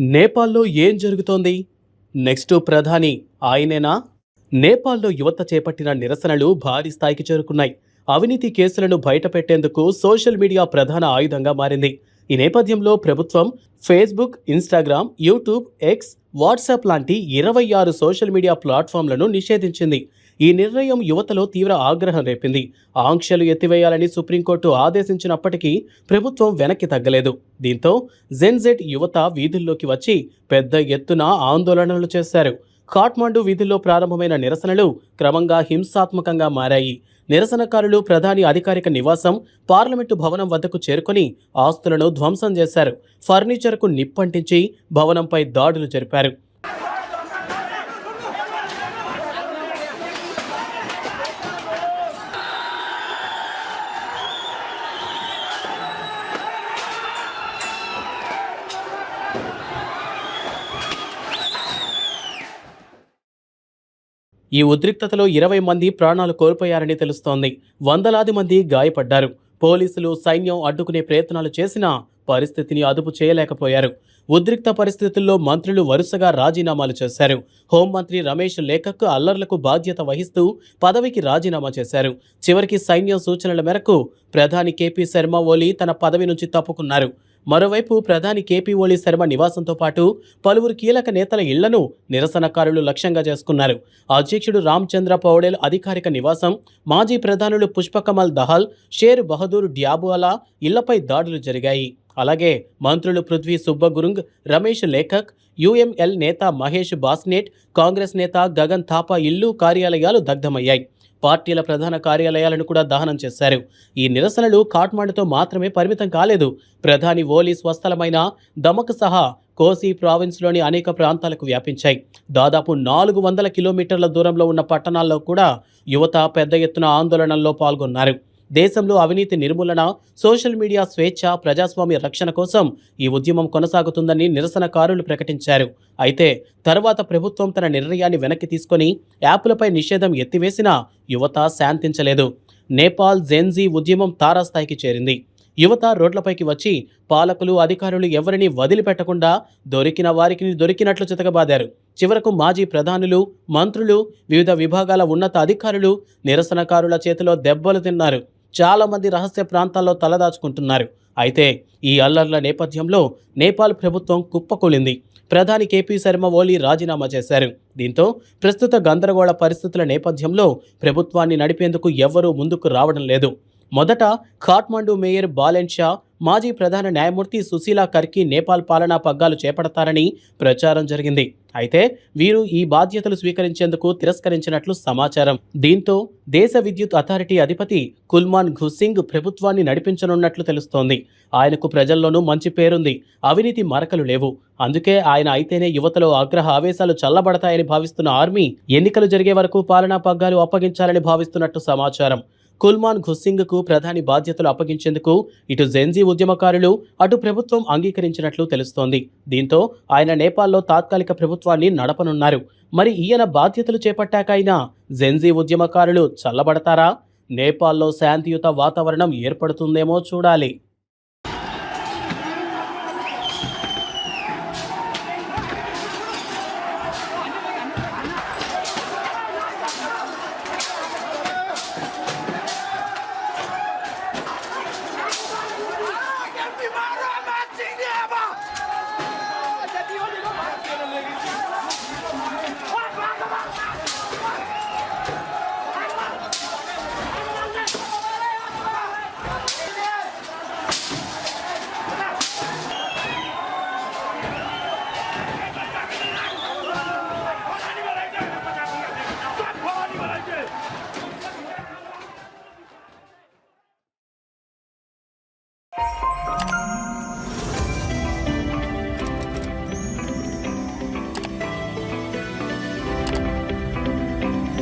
నేపాల్లో ఏం జరుగుతోంది? నెక్స్ట్ ప్రధాని ఆయనేనా? నేపాల్లో యువత చేపట్టిన నిరసనలు భారీ స్థాయికి చేరుకున్నాయి. అవినీతి కేసులను బయటపెట్టేందుకు సోషల్ మీడియా ప్రధాన ఆయుధంగా మారింది. ఈ నేపథ్యంలో ప్రభుత్వం Facebook Instagram YouTube X WhatsApp లాంటి ఇరవై ఆరు సోషల్ మీడియా ప్లాట్ఫామ్లను నిషేధించింది. ఈ నిర్ణయం యువతలో తీవ్ర ఆగ్రహం రేపింది. ఆంక్షలు ఎత్తివేయాలని సుప్రీంకోర్టు ఆదేశించినప్పటికీ ప్రభుత్వం వెనక్కి తగ్గలేదు. దీంతో జెన్జెట్ యువత వీధుల్లోకి వచ్చి పెద్ద ఎత్తున ఆందోళనలు చేశారు. ఖాట్మాండు వీధుల్లో ప్రారంభమైన నిరసనలు క్రమంగా హింసాత్మకంగా మారాయి. నిరసనకారులు ప్రధాని అధికారిక నివాసం పార్లమెంటు భవనం వద్దకు చేరుకొని ఆస్తులను ధ్వంసం చేశారు. ఫర్నిచర్కు నిప్పంటించి భవనంపై దాడులు జరిపారు. ఈ ఉద్రిక్తతలో ఇరవై మంది ప్రాణాలు కోల్పోయారని తెలుస్తోంది. వందలాది మంది గాయపడ్డారు. పోలీసులు సైన్యం అడ్డుకునే ప్రయత్నాలు చేసినా పరిస్థితిని అదుపు చేయలేకపోయారు. ఉద్రిక్త పరిస్థితుల్లో మంత్రులు వరుసగా రాజీనామాలు చేశారు. హోంమంత్రి రమేష్ లేఖకు అల్లర్లకు బాధ్యత వహిస్తూ పదవికి రాజీనామా చేశారు. చివరికి సైన్యం సూచనల మేరకు ప్రధాని కేపీ శర్మ ఓలీ తన పదవి నుంచి తప్పుకున్నారు. మరోవైపు ప్రధాని కేపీ ఓలీ శర్మ నివాసంతో పాటు పలువురు కీలక నేతల ఇళ్ళను నిరసనకారులు లక్ష్యంగా చేసుకున్నారు. అధ్యక్షుడు రామచంద్ర పౌడేల్ అధికారిక నివాసం మాజీ ప్రధానులు పుష్పకమల్ దహల్ షేర్ బహదూర్ డ్యాబువాలా ఇళ్ళపై దాడులు జరిగాయి. అలాగే మంత్రులు పృథ్వీ సుబ్బగురుంగ్ రమేష్ లేఖక్ యుఎంఎల్ నేత మహేష్ బాస్నేట్ కాంగ్రెస్ నేత గగన్ థాపా ఇల్లు కార్యాలయాలు దగ్ధమయ్యాయి. పార్టీల ప్రధాన కార్యాలయాలను కూడా దహనం చేశారు. ఈ నిరసనలు కాట్మాండుతో మాత్రమే పరిమితం కాలేదు. ప్రధాని ఓలీ స్వస్థలమైన దమక్ సహా కోసి ప్రావిన్స్లోని అనేక ప్రాంతాలకు వ్యాపించాయి. దాదాపు నాలుగు వందల కిలోమీటర్ల దూరంలో ఉన్న పట్టణాల్లో కూడా యువత పెద్ద ఎత్తున ఆందోళనల్లో పాల్గొన్నారు. దేశంలో అవినీతి నిర్మూలన సోషల్ మీడియా స్వేచ్ఛ ప్రజాస్వామ్య రక్షణ కోసం ఈ ఉద్యమం కొనసాగుతుందని నిరసనకారులు ప్రకటించారు. అయితే తర్వాత ప్రభుత్వం తన నిర్ణయాన్ని వెనక్కి తీసుకొని యాప్లపై నిషేధం ఎత్తివేసినా యువత శాంతించలేదు. నేపాల్ జెన్జీ ఉద్యమం తారాస్థాయికి చేరింది. యువత రోడ్లపైకి వచ్చి పాలకులు అధికారులు ఎవరిని వదిలిపెట్టకుండా దొరికిన వారికి దొరికినట్లు చితకబాదారు. చివరకు మాజీ ప్రధానులు మంత్రులు వివిధ విభాగాల ఉన్నత అధికారులు నిరసనకారుల చేతిలో దెబ్బలు తిన్నారు. చాలామంది రహస్య ప్రాంతాల్లో తలదాచుకుంటున్నారు. అయితే ఈ అల్లర్ల నేపథ్యంలో నేపాల్ ప్రభుత్వం కుప్పకూలింది. ప్రధాని కేపీ శర్మ ఓలీ రాజీనామా చేశారు. దీంతో ప్రస్తుత గందరగోళ పరిస్థితుల నేపథ్యంలో ప్రభుత్వాన్ని నడిపేందుకు ఎవ్వరూ ముందుకు రావడం లేదు. మొదట ఖాట్మండు మేయర్ బాలెన్ షా మాజీ ప్రధాన న్యాయమూర్తి సుశీలా కర్కి నేపాల్ పాలనా పగ్గాలు చేపడతారని ప్రచారం జరిగింది. అయితే వీరు ఈ బాధ్యతలు స్వీకరించేందుకు తిరస్కరించినట్లు సమాచారం. దీంతో దేశ విద్యుత్ అథారిటీ అధిపతి కుల్మాన్ ఘుసింగ్ ప్రభుత్వాన్ని నడిపించనున్నట్లు తెలుస్తోంది. ఆయనకు ప్రజల్లోనూ మంచి పేరుంది. అవినీతి మరకలు లేవు. అందుకే ఆయన అయితేనే యువతలో ఆగ్రహ ఆవేశాలు చల్లబడతాయని భావిస్తున్న ఆర్మీ ఎన్నికలు జరిగే వరకు పాలనా పగ్గాలు అప్పగించాలని భావిస్తున్నట్టు సమాచారం. కుల్మాన్ ఘుస్సింగ్కు ప్రధాని బాధ్యతలు అప్పగించేందుకు ఇటు జెన్జీ ఉద్యమకారులు అటు ప్రభుత్వం అంగీకరించినట్లు తెలుస్తోంది. దీంతో ఆయన నేపాల్లో తాత్కాలిక ప్రభుత్వాన్ని నడపనున్నారు. మరి ఈయన బాధ్యతలు చేపట్టాకైనా జెన్జీ ఉద్యమకారులు చల్లబడతారా? నేపాల్లో శాంతియుత వాతావరణం ఏర్పడుతుందేమో చూడాలి.